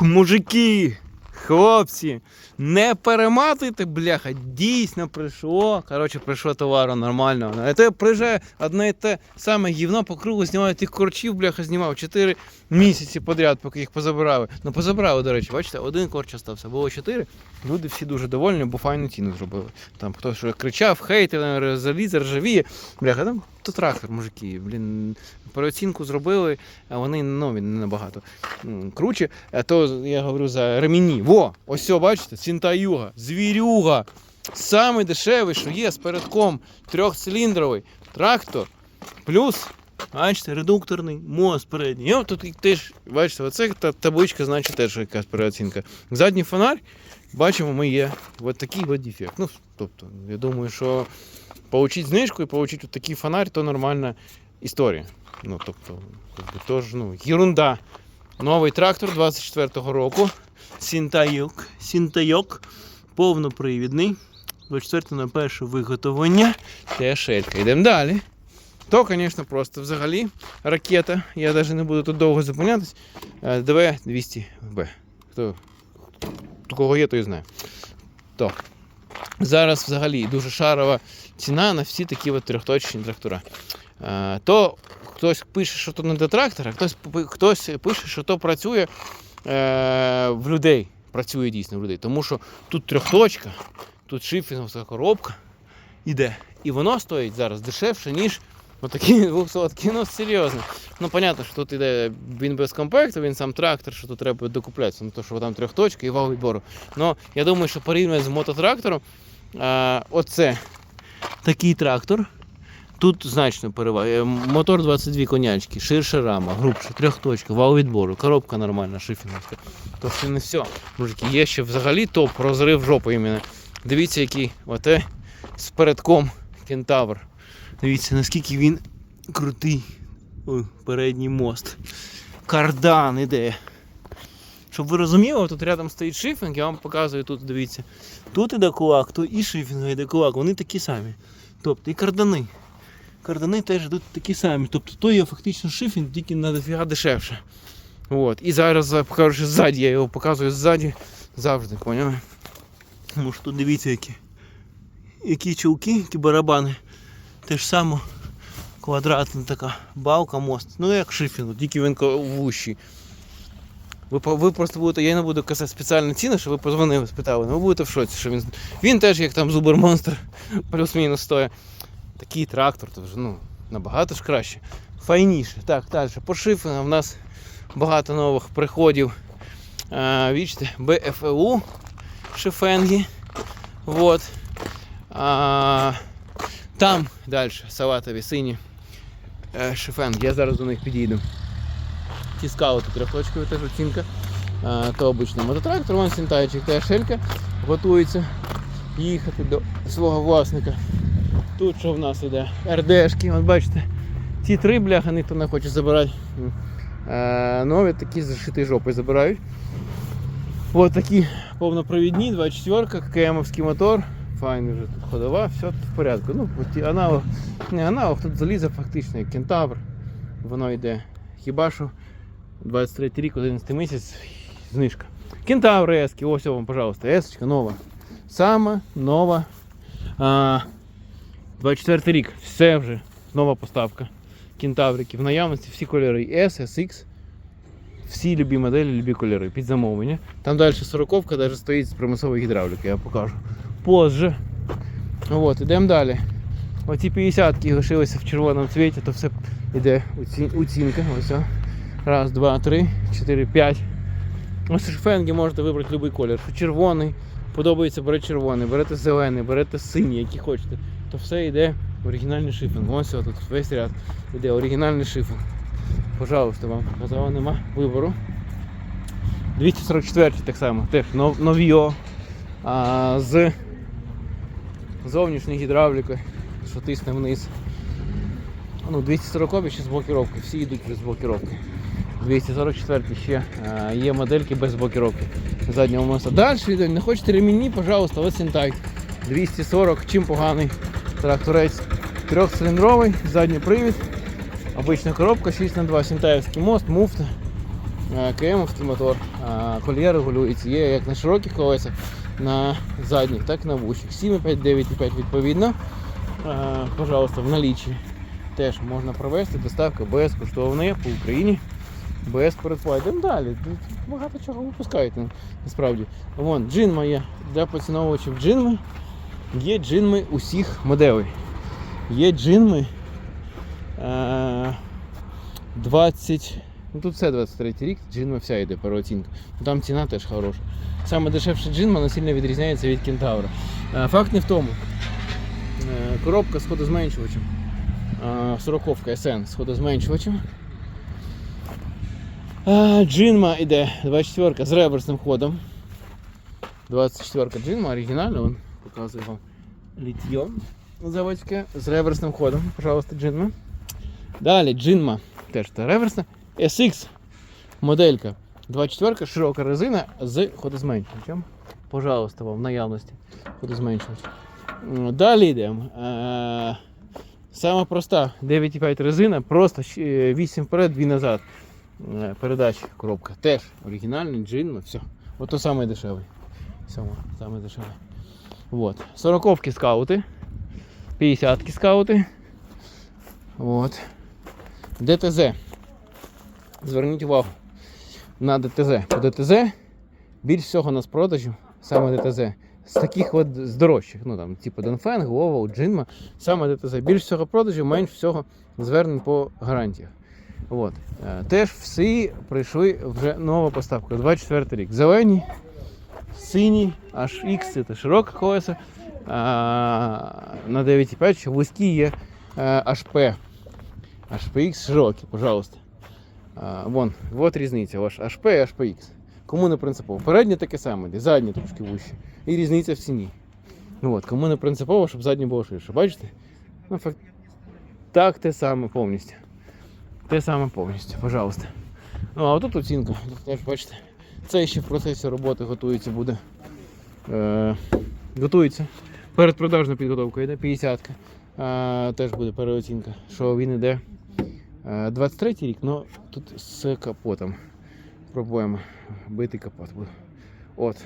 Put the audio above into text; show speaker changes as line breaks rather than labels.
Мужики, хлопці, не перематуйте, бляха, дійсно прийшло. Коротше, прийшло товару нормально. То приїжджає одне і те саме гівно по кругу, знімаю тих корчів, бляха, знімав 4 місяці подряд, поки їх позабирали. Ну, позабирали, до речі, бачите, один корч остався, було 4. Люди всі дуже довольні, бо файну ціну зробили. Там хтось кричав, хейтив, залізе, ржавіє. Бляха, там то трактор, мужики. Блін, переоцінку зробили, а вони нові не набагато круче. А то я говорю за ремені. Во! Ось все, бачите, Сінтаюга, звірюга. Самий дешевий, що є з передком трьохциліндровий трактор. Плюс, бачите, редукторний мост передній. І тут теж, бачите, оце та табличка, значить теж якась переоцінка. Задній фонарь, бачимо, ми є от такий от дефект. Ну, тобто, я думаю, що получити знижку і получити от такий фонарь, то нормальна історія. Ну, тобто, тож, ну, ерунда. Новий трактор 24-го року. Сінтайок. Сінтайок. Повнопривідний. 24 на перше виготовлення. Теж шелька. Йдемо далі. То, звісно, просто взагалі ракета. Я навіть не буду тут довго зупинятись. Е, ДВ-200Б. Хто, у кого є, той знає. То. Зараз взагалі дуже шарова ціна на всі такі от трьохточні трактора. Е, То хтось пише, що то не до трактора, хтось, хтось пише, що то працює е, в людей. Працює дійсно в людей. Тому що тут трьохточка, тут шифінговська коробка іде. І воно стоїть зараз дешевше, ніж отакі 200 Ну, серйозно. Ну, понятно, що тут іде він без комплекту, він сам трактор, що тут треба докуплятися. Ну, то, що там трьохточка і вал відбору. Ну, я думаю, що порівняно з мототрактором, е, оце такий трактор. Тут значно перевага. Е, Мотор 22 конячки, ширша рама, грубша, трьохточка, вал відбору, коробка нормальна, шифінговська. То це не все. Мужики, є ще взагалі топ, розрив жопи іменно. Дивіться, який оте з передком кентавр. Дивіться, наскільки він крутий. Ой, передній мост. Кардан іде. Щоб ви розуміли, тут рядом стоїть шифінг, я вам показую тут, дивіться. Тут іде кулак, тут і шифінг іде кулак, вони такі самі. Тобто і кардани. Кардани теж йдуть такі самі. Тобто то є фактично шифінг, тільки на дофіга дешевше. От. І зараз покажу, що ззаді, я його показую ззаді завжди, поняли? Тому що тут дивіться які. Які чулки, які барабани. Те ж саме квадратна така балка, мост. Ну як шифінг, тільки він вущий. Ви, ви просто будете, я не буду казати спеціальні ціни, що ви позвонили, спитали. Ну, ви будете в шоці, що він. Він теж як там зубермонстр, плюс-мінус стоїть. Такий трактор, то вже ну, набагато ж краще. Файніше. Так, далі. По шифінгам в нас багато нових приходів. А, бачите, БФУ шифенги. Вот. А, там далі салатові сині е, шифенги. Я зараз до них підійду. Ті скаути трьохточкові теж оцінка. А, то обичний мототрактор, вон сінтайчик, теж шелька готується їхати до свого власника. Тут що в нас іде? РДшки, от бачите, ці три бляха ніхто не хоче забирати. Е, нові такі зашиті жопи забирають. Ось такі повнопровідні, 24 КМовський мотор. Файний вже тут ходова, все в порядку. Ну, аналог, не аналог, тут залізо фактично, як кентавр. Воно йде. Хіба що 23 рік, 11 місяць, знижка. Кентавр ески, ось вам, пожалуйста, есочка нова. Сама нова. А, 24 рік, все вже, нова поставка. Кентаврики в наявності всі кольори S, SX, всі любі моделі, любі кольори під замовлення. Там далі 40-ка навіть стоїть з примусової гідравліки, я покажу. Позже. От, ідемо далі. Оці 50-ки лишилися в червоному цвіті, то все йде оцінка. Ось. Раз, два, три, чотири, п'ять. Ось шфенги можете вибрати будь-який колір. Червоний, подобається, берете червоний, берете зелений, берете синій, який хочете. То все йде оригінальний шифінг. Ось о, тут весь ряд йде оригінальний шифінг. Пожалуйста, вам казала, нема вибору. 244 так само, теж нов- новіо. А, з зовнішньою гідравлікою, що тисне вниз. Ну, 240 ще з блокіровки, всі йдуть вже з блокіровки. 244 ще а, є модельки без блокіровки заднього моста. Далі не хочете ремінні, пожалуйста, ось Сентай. 240, чим поганий тракторець. Трьохциліндровий, задній привід, обична коробка, 6х2, сінтаївський мост, муфта. Е, КМовський мотор, е, колія регулюється, є як на широких колесах, на задніх, так і на вущих. 7,5, 9,5 відповідно. Е, Пожалуйста, в налічі теж можна провести доставка безкоштовна по Україні. Без передплати. Далі. Багато чого випускають на- насправді. Вон, джинма є для поціновувачів джинми. Є джинми усіх моделей. Є джинми е, 20. Ну тут все 23 рік, джинма вся йде переоцінка. Ну, Там ціна теж хороша. Саме дешевша джинма вона сильно відрізняється від кентавра. Е, факт не в тому. Е, коробка з ходозменшувачем. Е, 40 SN з ходозменшувачем. Джинма іде 24 з реверсним ходом. 24 джинма оригінальна, вон показую вам літьйо заводське з реверсним ходом. Пожалуйста, джинма. Далі джинма теж та реверсна. SX моделька 24 широка резина з ходозменшувачем. Пожалуйста, вам в наявності ходозменшувач. Далі йдемо. Е, Сама проста 9,5 резина, просто 8 вперед, 2 назад. Е, Передачі, коробка. Теж оригінальний, джин, все. Ото саме дешевий. Саме, дешевий. Вот. 40 скаути. 50 скаути. Вот. ДТЗ. Зверніть увагу на ДТЗ. По ДТЗ більш всього нас продажів, саме ДТЗ. З таких от з дорожчих, ну там, типу Донфен, Глова, Джинма, саме ДТЗ. Більш всього продажів, менш всього звернень по гарантіях. От. Е, Теж всі прийшли вже нова поставка. 24 рік. Зелені, сині, HX, це широке колесо. На 9,5 вузькі є е, HP. HPX широкі, пожалуйста. Вон, от різниця. Ваш HP і HPX. Кому не принципово. Переднє таке саме, заднє трошки вище. І різниця в ціні. Ну, от, кому не принципово, щоб заднє було ширше. Бачите? Ну, факт... Так, те саме повністю. Те саме повністю, пожалуйста. Ну, а тут оцінка. Теж бачите. Це ще в процесі роботи готується буде. Е, готується. Передпродажна підготовка йде 50 е, Теж буде переоцінка, що він іде. Е, 23 рік, но тут з капотом. Пробуємо. бити капот. От.